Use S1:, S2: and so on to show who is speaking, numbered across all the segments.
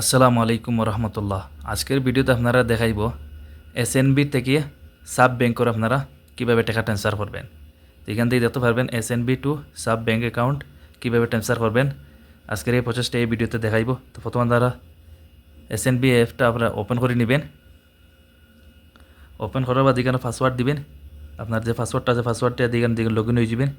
S1: আসসালামু আলাইকুম রহমতুল্লাহ আজকের ভিডিওতে আপনারা দেখাইব এস এন বি থেকে সাব ব্যাংকর আপনারা কীভাবে টাকা ট্রান্সফার করবেন। এখান থেকে দেখতে পারবেন এস এন বি টু সাব ব্যাংক অ্যাকাউন্ট কীভাবে ট্রান্সফার করবেন। আজকের এই প্রচেষ্টা এই ভিডিওতে দেখাইব। তো প্রথমে দ্বারা এস এন বি অ্যাপটা আপনারা ওপেন করে নেবেন। ওপেন করার বাদ এখানে পাসওয়ার্ড দিবেন, আপনার যে পাসওয়ার্ডটা আছে পাসওয়ার্ডটা দিয়ে দিকে লগ ইন হয়ে যাবেন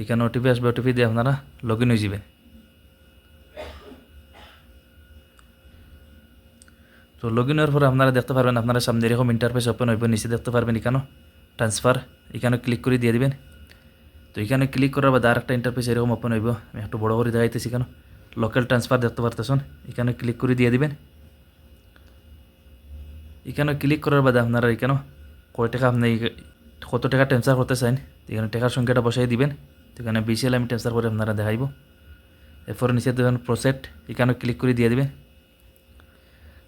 S1: এখানে ওটিপি আসবে ওটিপি দিয়ে আপনারা লগ ইন হয়ে যাবেন। তো লগ ইন হওয়ার পরে আপনারা দেখতে পারবেন, আপনারা সামনে এরকম ইন্টারফেস ওপেন হইব, নিচে দেখতে পারবেন এখানে ট্রান্সফার এখানে ক্লিক করে দিয়ে দিবেন। তো এখানে ক্লিক করার বাদ আর একটা ইন্টারফেস এরকম ওপেন হইব, আমি একটু বড় করে দেখাইতেছি কেন লোকাল ট্রান্সফার দেখতে পারতেছেন, এখানে ক্লিক করে দিয়ে দিবেন। এখানে ক্লিক করার বাদে আপনারা এখানে কয় টাকা আপনি কত টাকা ট্রান্সফার করতে চান, এখানে টাকার সংখ্যাটা বসাই দিবেন। এখানে বিশাল আমি ট্রান্সফার করে আপনারা দেখাইব। এরপরে নিচে দেবেন প্রসেট এখানে ক্লিক করে দিয়ে দিবেন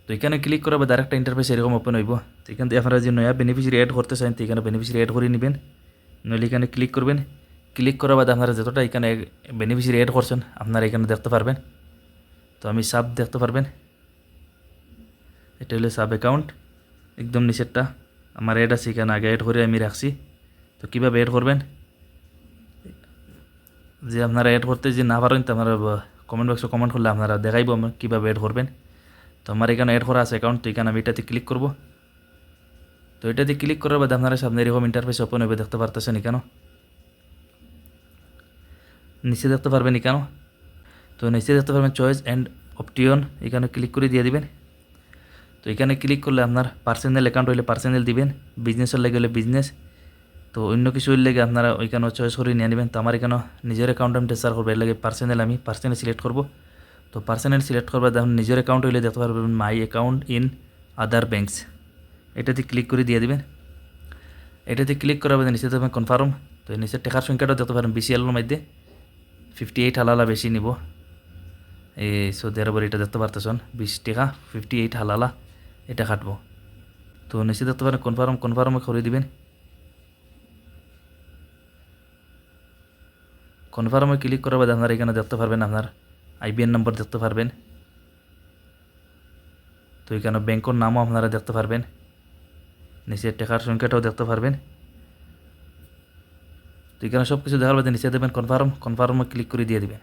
S1: তো এখানে ক্লিক করার বাদে ডাইরেক্ট ইন্টারফেস এরকম ওপেন হইব। তো এখান থেকে আপনারা যে নয়া বেনিফিশিয়ারি অ্যাড করতে চান, তো এখানে বেনিফিশিয়ারি অ্যাড করে নেবেন। নইলে এখানে ক্লিক করবেন। ক্লিক করার বাদে আপনারা যতটা এখানে বেনিফিশিয়ারি অ্যাড করছেন, আপনারা এখানে দেখতে পারবেন। তো আমি সাব দেখতে পারবেন। এটা হলো সাব অ্যাকাউন্ট একদম নিচেরটা। আমার অ্যাড আছে, এখানে আগে অ্যাড করে আমি রাখছি। তো কীভাবে অ্যাড করবেন? যে আপনারা অ্যাড করতে যে না পারেন, তো আপনারা কমেন্ট বক্সে কমেন্ট করলে আপনারা দেখাইব আমি কীভাবে অ্যাড করবেন। তো আমার এখানে অ্যাড করা আছে অ্যাকাউন্ট তো এখানে আমি এটাতে ক্লিক করব। তো এটাতে ক্লিক করার বাদে আপনারা সামনে এরকম ইন্টারফেস ওপেন হবে, দেখতে পারতেছেন এখানে নিচে দেখতে পারবেন এখানে তো নিচে দেখতে পারবেন চয়েস অ্যান্ড অপটিয়ন এখানে ক্লিক করে দিয়ে দিবেন। তো এখানে ক্লিক করলে আপনার পার্সোনাল অ্যাকাউন্ট হইলে পার্সোনাল দিবেন বিজনেসের লেগে হলে বিজনেস তো অন্য কিছু লেগে আপনারা ওইখানে চয়েস করে নিয়ে নেবেন। তো আমার এখানে নিজের অ্যাকাউন্ট টেস্টার করব। এর লাগে পার্সোনাল আমি পার্সোনাল সিলেক্ট করব। তো পার্সোনাল সিলেক্ট করবার দেখুন, নিজের অ্যাকাউন্ট হইলে দেখতে পারবেন my account in other banks এটাতে ক্লিক করে দিয়ে দিবেন। এটাতে ক্লিক করার বাদে নিচে দেবেন কনফার্ম তো নিচের টাকার সংখ্যাটা দেখতে পারেন বিসিএলের মধ্যে। ফিফটি এইট হালালা বেশি নিব। এই সৌদি আরবের এটা দেখতে পারতেছেন, বিশ টাকা ফিফটি এইট হালালা, এটা কাটবো তো নিচে দেখতে পারেন কনফার্ম কনফার্ম করে দিবেন। কনফার্মে ক্লিক করার বাদে আপনারা এখানে দেখতে পারবেন আপনার আইবিএন নম্বর দেখতে পারবেন। তো এখানে ব্যাংকের নামও আপনারা দেখতে পারবেন। নিচের টাকার সংখ্যাটাও দেখতে পারবেন। তো এখানে সব কিছু দেখার বাদে নিচে দেবেন কনফার্ম কনফার্মে ক্লিক করে দিয়ে দেবেন।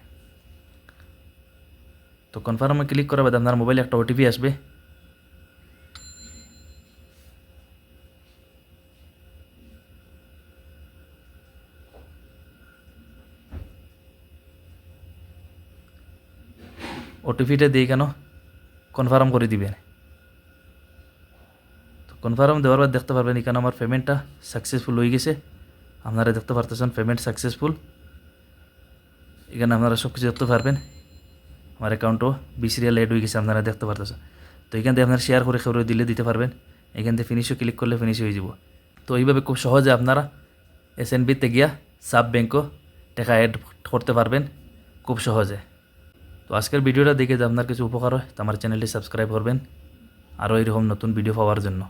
S1: তো কনফার্মে ক্লিক করার বাদে আপনার মোবাইলে একটা ওটিপি আসবে। ওটিপিটা দিয়ে কেন কনফার্ম করে দিবেন তো কনফার্ম দেওয়ার পর দেখতে পারবেন এখানে আমার পেমেন্টটা সাকসেসফুল হয়ে গেছে। আপনারা দেখতে পারতেছেন পেমেন্ট সাকসেসফুল এখানে আপনারা সব কিছু দেখতে পারবেন। আমার অ্যাকাউন্টও বিশ রিয়াল এড হয়ে গেছে, আপনারা দেখতে পারতেছেন। তো এখান থেকে আপনারা শেয়ার করে কেউ দিলে দিতে পারবেন। এখান থেকে ফিনিশও ক্লিক করলে ফিনিশ হয়ে যাব। তো এইভাবে খুব সহজে আপনারা এস এন বিতে গিয়া সাব ব্যাঙ্কও টাকা অ্যাড করতে পারবেন। খুব সহজে। আজকের ভিডিওটা দেখে যে আপনার কিছু উপকার হয়, তো আমার চ্যানেলটি সাবস্ক্রাইব করবেন। আরও এরকম নতুন ভিডিও পাওয়ার জন্য।